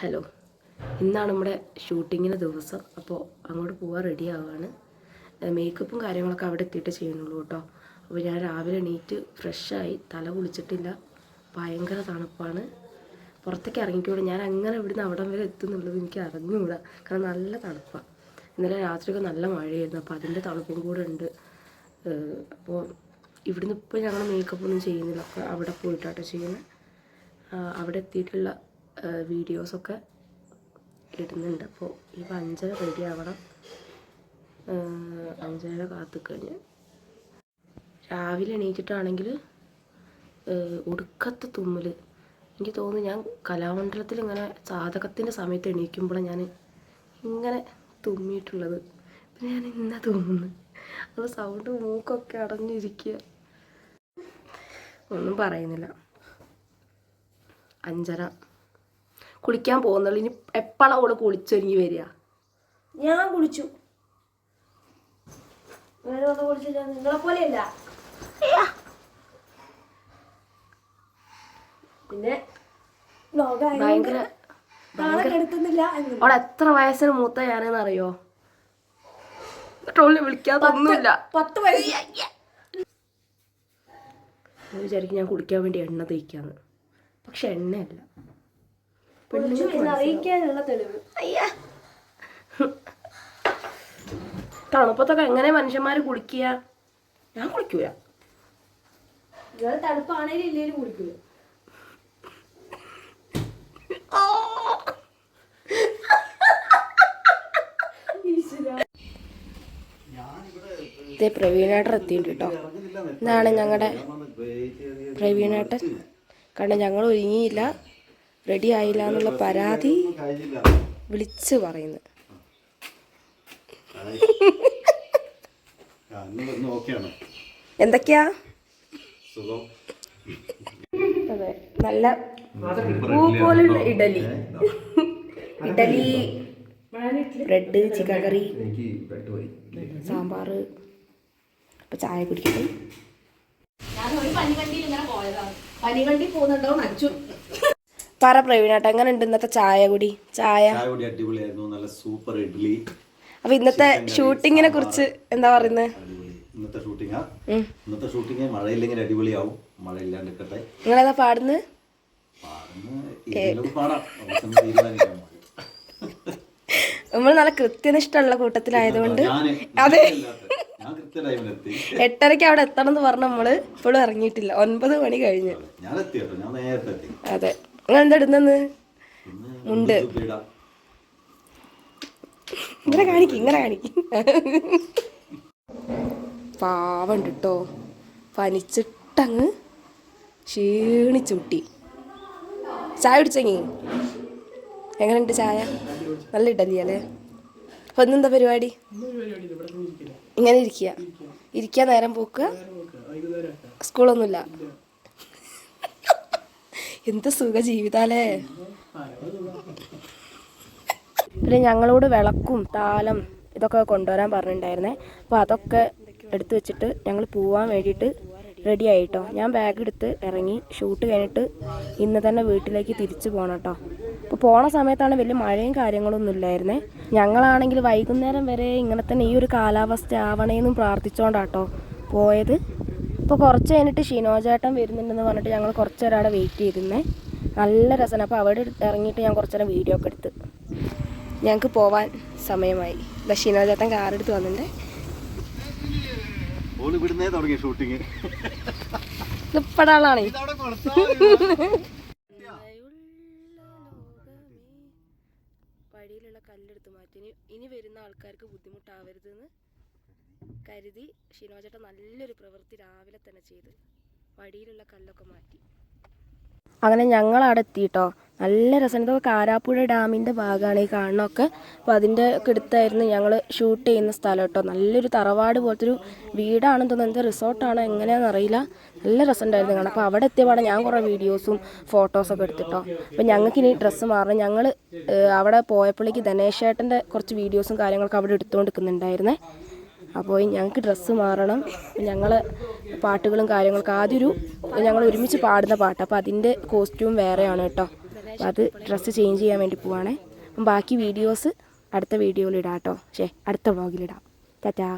Hello. ഇന്നാണ് നമ്മുടെ ഷൂട്ടിങ്ങിന് ദിവസം. അപ്പോൾ അങ്ങോട്ട് പോകാൻ റെഡി ആവുകയാണ് മേക്കപ്പും കാര്യങ്ങളൊക്കെ അവിടെ എത്തിയിട്ട് ചെയ്യുന്നുള്ളൂ കേട്ടോ. അപ്പോൾ ഞാൻ രാവിലെ എണീറ്റ് ഫ്രഷായി തല കുളിച്ചിട്ടില്ല. ഭയങ്കര തണുപ്പാണ്. പുറത്തേക്ക് ഇറങ്ങിക്കൂടെ? ഞാൻ അങ്ങനെ ഇവിടുന്ന് അവിടം വരെ എത്തുന്നുള്ളത് എനിക്ക് അറിഞ്ഞുകൂടാ. കാരണം നല്ല തണുപ്പാണ് ഇന്നലെ രാത്രിയൊക്കെ നല്ല മഴയായിരുന്നു. അപ്പോൾ അതിന്റെ തണുപ്പും കൂടെ ഉണ്ട്. അപ്പോൾ ഇവിടുന്ന് ഇപ്പോൾ ഞങ്ങൾ മേക്കപ്പ് ഒന്നും ചെയ്യുന്നില്ല. അപ്പോൾ അവിടെ പോയിട്ടാട്ടോ ചെയ്യുന്നത്. അവിടെ എത്തിയിട്ടുള്ള വീഡിയോസൊക്കെ ഇടുന്നുണ്ട്. അപ്പോൾ ഈ അഞ്ചര റെഡി ആവണം. അഞ്ചര കാത്തു കഴിഞ്ഞ് രാവിലെ എണീറ്റിട്ടാണെങ്കിൽ ഒടുക്കത്തെ തുമ്മൽ എനിക്ക് തോന്നുന്നു ഞാൻ കലാമണ്ഡലത്തിൽ ഇങ്ങനെ സാധകത്തിന്റെ സമയത്ത് എണീക്കുമ്പോഴാണ് ഞാൻ ഇങ്ങനെ തുമ്മിയിട്ടുള്ളത്. പിന്നെ ഞാൻ ഇന്ന തുമ്മുന്നു? അത് സൗണ്ട് മൂക്കൊക്കെ അടഞ്ഞിരിക്കുക ഒന്നും പറയുന്നില്ല. അഞ്ചര. കുളിക്കാൻ പോകുന്നുള്ളൂ. ഇനി എപ്പോഴാണ് അവൾ കുളിച്ചൊരുങ്ങി വരിക? ഞാൻ കുളിച്ചു. വേറെ ഒന്നും കുളിച്ചില്ല നിങ്ങളെ പോലെയല്ല. പിന്നെ ഭയങ്കര അവളെ എത്ര വയസ്സിന് മൂത്ത ഞാനെന്ന് അറിയോ ട്രോളിനെ വിളിക്കാതൊന്നുമില്ല പത്ത് വയസ്സ്. വിചാരിക്കും ഞാൻ കുടിക്കാൻ വേണ്ടി എണ്ണ തേക്കാന്ന്. പക്ഷെ എണ്ണയല്ല. അറിയിക്കാനുള്ള തെളിവ്. തണുപ്പത്തൊക്കെ എങ്ങനെ മനുഷ്യന്മാര് കുളിക്കുക? ഞാൻ കുളിക്കൂല. തണുപ്പാണേലും ഇല്ലേലും ഇതേ പ്രവീണേട്ടൻ എത്തിയിട്ടുണ്ട് കേട്ടോ ഇതാണ് ഞങ്ങളുടെ പ്രവീണേട്ടൻ. കാരണം ഞങ്ങൾ ഒരുങ്ങിയില്ല റെഡി ആയില്ല എന്നുള്ള പരാതി വിളിച്ച് പറയുന്നത്. എന്തൊക്കെയാ? അതെ നല്ല പൂ പോലുള്ള idli idli bread chicken curry എനിക്ക് ബ്രെഡ് പോയി. സാമ്പാർ അപ്പൊ ചായ കുടിക്കട്ടെ. പനിവണ്ടി പോകുന്നുണ്ടോ നച്ചു പറ പ്രവീണാട്ട എങ്ങനെ ഉണ്ട് ഇന്നത്തെ ചായ കുടി? ചായ? കൂടി അടിപൊളിയായിരുന്നു നല്ല സൂപ്പർ ഇഡ്ഡലി. അപ്പൊ ഇന്നത്തെ ഷൂട്ടിങ്ങിനെ കുറിച്ച് എന്താ പറയുന്നത് ഇന്നത്തെ ഷൂട്ടിംഗ് ഇന്നത്തെ ഷൂട്ടിങ് മഴയില്ലെങ്കിൽ അടിപൊളിയാവും. മഴ ഇല്ലാണ്ടിരിക്കട്ടെ നിങ്ങളേതാ പാടുന്നത്. നമ്മൾ നല്ല കൃത്യനിഷ്ഠമുള്ള കൂട്ടത്തിലായതുകൊണ്ട്. അതെ. എട്ടരക്ക് അവിടെ എത്തണം എന്ന് പറഞ്ഞ നമ്മൾ ഇപ്പോഴും ഇറങ്ങിയിട്ടില്ല. ഒൻപത് മണി കഴിഞ്ഞു. അതെ. നിങ്ങൾ ഇടുന്നെന്ന്? മുണ്ട് ഇങ്ങനെ കാണിക്കും ഇങ്ങനെ കാണിക്കും. പാവണ്ട് കേട്ടോ പനിച്ചിട്ടങ്ങ് ക്ഷീണിച്ചുട്ടി ചായ കുടിച്ചെങ്കി? എങ്ങനെയുണ്ട് ചായ? നല്ല ഇട്ടല്ലേ അല്ലേ അപ്പൊ ഇന്നെന്താ പരിപാടി? ഇങ്ങനെ ഇരിക്കുക ഇരിക്കാൻ നേരം പോക്കുക സ്കൂളൊന്നുമില്ല. എന്ത് സുഖ ജീവിതാലേ? പിന്നെ ഞങ്ങളോട് വിളക്കും താലം ഇതൊക്കെ കൊണ്ടുവരാൻ പറഞ്ഞിട്ടുണ്ടായിരുന്നേ. അപ്പോൾ അതൊക്കെ എടുത്തു വെച്ചിട്ട് ഞങ്ങൾ പോവാൻ വേണ്ടിയിട്ട് റെഡി ആയിട്ടോ. ഞാൻ ബാഗ് എടുത്ത് ഇറങ്ങി ഷൂട്ട് കഴിഞ്ഞിട്ട് ഇന്ന് തന്നെ വീട്ടിലേക്ക് തിരിച്ചു പോകണം കേട്ടോ അപ്പോൾ പോണ സമയത്താണ് വലിയ മഴയും കാര്യങ്ങളൊന്നും ഇല്ലായിരുന്നേ. ഞങ്ങളാണെങ്കിൽ വൈകുന്നേരം വരെ ഇങ്ങനെ തന്നെ ഈ ഒരു കാലാവസ്ഥ ആവണേന്നും പ്രാർത്ഥിച്ചോണ്ടാട്ടോ പോയത്. ഇപ്പോൾ കുറച്ച് കഴിഞ്ഞിട്ട് ഷിനോജേട്ടൻ വരുന്നുണ്ടെന്ന് പറഞ്ഞിട്ട് ഞങ്ങൾ കുറച്ച് നേരം അവിടെ വെയിറ്റ് ചെയ്തിരുന്നേ. നല്ല രസമാണ്. അപ്പോൾ അവിടെ ഇറങ്ങിയിട്ട് ഞാൻ കുറച്ച് നേരം വീഡിയോ ഒക്കെ എടുത്ത് ഞങ്ങൾക്ക് പോവാൻ സമയമായി. ഇതാ ഷിനോജേട്ടൻ കാറെടുത്ത് വന്നിട്ടുണ്ട്. ഷൂട്ടിങ് ഇപ്പടാളാണ്. വഴിയിലുള്ള കല്ലെടുത്ത് മാറ്റി. ഇനി വരുന്ന ആൾക്കാർക്ക് ബുദ്ധിമുട്ടാവരുതെന്ന് കരുതി ഷിനോജേട്ടൻ നല്ലൊരു പ്രവൃത്തി രാവിലെ തന്നെ ചെയ്ത് വടിയിലുള്ള കല്ലൊക്കെ മാറ്റി. അങ്ങനെ ഞങ്ങൾ അവിടെ എത്തിയിട്ടോ നല്ല രസം ഇതൊക്കെ കാരാപ്പുഴ ഡാമിന്റെ ഭാഗമാണ് ഈ കാണണമൊക്കെ അപ്പോൾ അതിന്റെ അടുത്തായിരുന്നു ഞങ്ങൾ ഷൂട്ട് ചെയ്യുന്ന സ്ഥലം കേട്ടോ. നല്ലൊരു തറവാട് പോലത്തെ ഒരു വീടാണെന്ന് തോന്നുന്നു. എന്താ റിസോർട്ടാണോ എങ്ങനെയാണെന്ന് അറിയില്ല. നല്ല രസമുണ്ടായിരുന്നു കാണാം അപ്പോൾ അവിടെ എത്തിയപാടെ ഞാൻ കുറേ വീഡിയോസും ഫോട്ടോസൊക്കെ എടുത്തിട്ടോ. അപ്പോൾ ഞങ്ങൾക്ക് ഇനി ഡ്രസ്സ് മാറണം ഞങ്ങൾ അവിടെ പോയപ്പോഴേക്ക് ധനേഷേട്ടന്റെ കുറച്ച് വീഡിയോസും കാര്യങ്ങളൊക്കെ അവിടെ എടുത്തുകൊണ്ട് നിൽക്കുന്നുണ്ടായിരുന്നേ അപ്പോൾ ഞങ്ങൾക്ക് ഡ്രസ്സ് മാറണം. ഞങ്ങൾ പാട്ടുകളും കാര്യങ്ങളൊക്കെ ആദ്യമൊരു ഞങ്ങൾ ഒരുമിച്ച് പാടുന്ന പാട്ട്. അപ്പോൾ അതിന്റെ കോസ്റ്റ്യൂം വേറെയാണ് കേട്ടോ. അപ്പോൾ അത് ഡ്രസ്സ് ചേഞ്ച് ചെയ്യാൻ വേണ്ടി പോവാണേ. അപ്പം ബാക്കി വീഡിയോസ് അടുത്ത വീഡിയോയിലിടാം കേട്ടോ. ശേ അടുത്ത വ്ളോഗിലിടാം ടാറ്റാ.